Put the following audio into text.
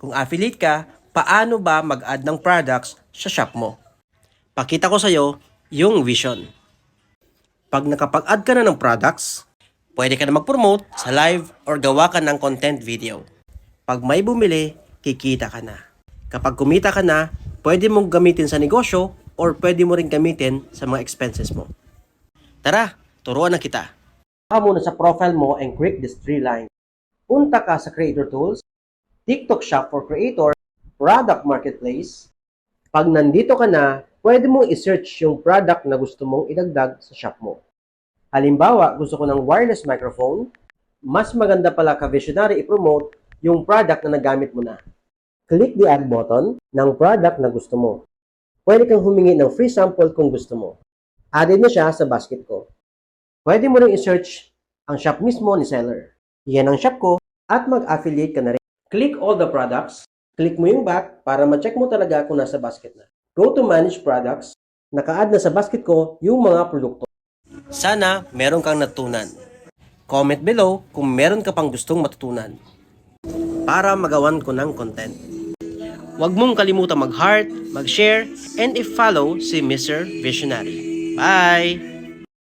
Kung affiliate ka, paano ba mag-add ng products sa shop mo? Pakita ko sa'yo yung vision. Pag nakapag-add ka na ng products, pwede ka na mag-promote sa live or gawa ka ng content video. Pag may bumili, kikita ka na. Kapag kumita ka na, pwede mong gamitin sa negosyo or pwede mo rin gamitin sa mga expenses mo. Tara, turuan na kita. Ka muna sa profile mo and click this three line. Punta ka sa Creator Tools, TikTok Shop for Creator, Product Marketplace. Pag nandito ka na, pwede mong i-search yung product na gusto mong idagdag sa shop mo. Halimbawa, gusto ko ng wireless microphone, mas maganda pala ka visionary i-promote yung product na nagamit mo na. Click the add button ng product na gusto mo. Pwede kang humingi ng free sample kung gusto mo. Added na siya sa basket ko. Pwede mo rin i-search ang shop mismo ni seller. Yan ang shop ko at mag-affiliate ka na rin. Click all the products. Click mo yung back para ma-check mo talaga kung nasa basket na. Go to manage products. Naka-add na sa basket ko yung mga produkto. Sana meron kang natutunan. Comment below kung meron ka pang gustong matutunan para magawan ko ng content. Huwag mong kalimutan mag-heart, mag-share, and i-follow si Mr. Visionary. Bye!